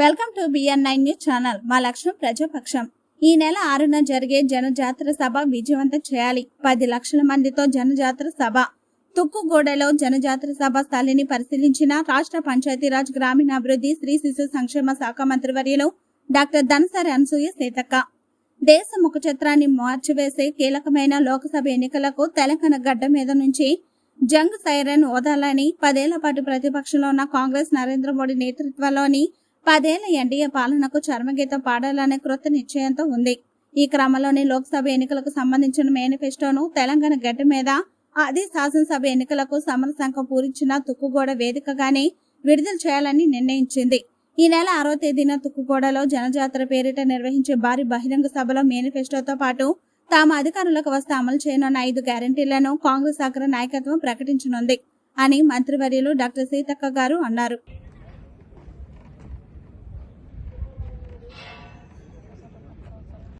Welcome to BN nine news channel. మా లక్ష్యం ప్రజాపక్షం. ఈ నెల ఆరున జరిగే జనజాతర సభ విజయవంతం చేయాలి. పది లక్షల మందితో జనజాతర సభ. తుక్కుగూడలో జనజాతర సభ స్థలిని పరిశీలించిన రాష్ట్ర పంచాయతీరాజ్ గ్రామీణాభివృద్ధి స్త్రీ శిశు సంక్షేమ శాఖ మంత్రివర్యులు డాక్టర్ ధనసరి అనసూయ సీతక్క. దేశ ముఖ చిత్రాన్ని మార్చివేసే కీలకమైన లోక్సభ ఎన్నికలకు తెలంగాణ గడ్డ మీద నుంచి జంగ్ సైరన్ ఓదాలని పదేళ్ళ పాటు ప్రతిపక్షంలో ఉన్న కాంగ్రెస్ నరేంద్ర మోడీ నేతృత్వంలోని పదేళ్ళ ఎన్డీఏ పాలనకు చర్మగీతం పాడాలనే కృత నిశ్చయంతో ఉంది. ఈ క్రమంలోనే లోక్సభ ఎన్నికలకు సంబంధించిన మేనిఫెస్టోను తెలంగాణ గడ్డ మీద ఆది శాసనసభ ఎన్నికలకు సమర సంఘం పూరించిన తుక్కుగోడ వేదికగానే విడుదల చేయాలని నిర్ణయించింది. ఈ నెల ఆరో తేదీన తుక్కుగూడలో జనజాతర పేరిట నిర్వహించే భారీ బహిరంగ సభలో మేనిఫెస్టోతో పాటు తాము అధికారంలోకి వస్తే అమలు చేయనున్న ఐదు గ్యారంటీలను కాంగ్రెస్ అగ్ర నాయకత్వం ప్రకటించనుంది అని మంత్రివర్యులు డాక్టర్ సీతక్క గారు అన్నారు.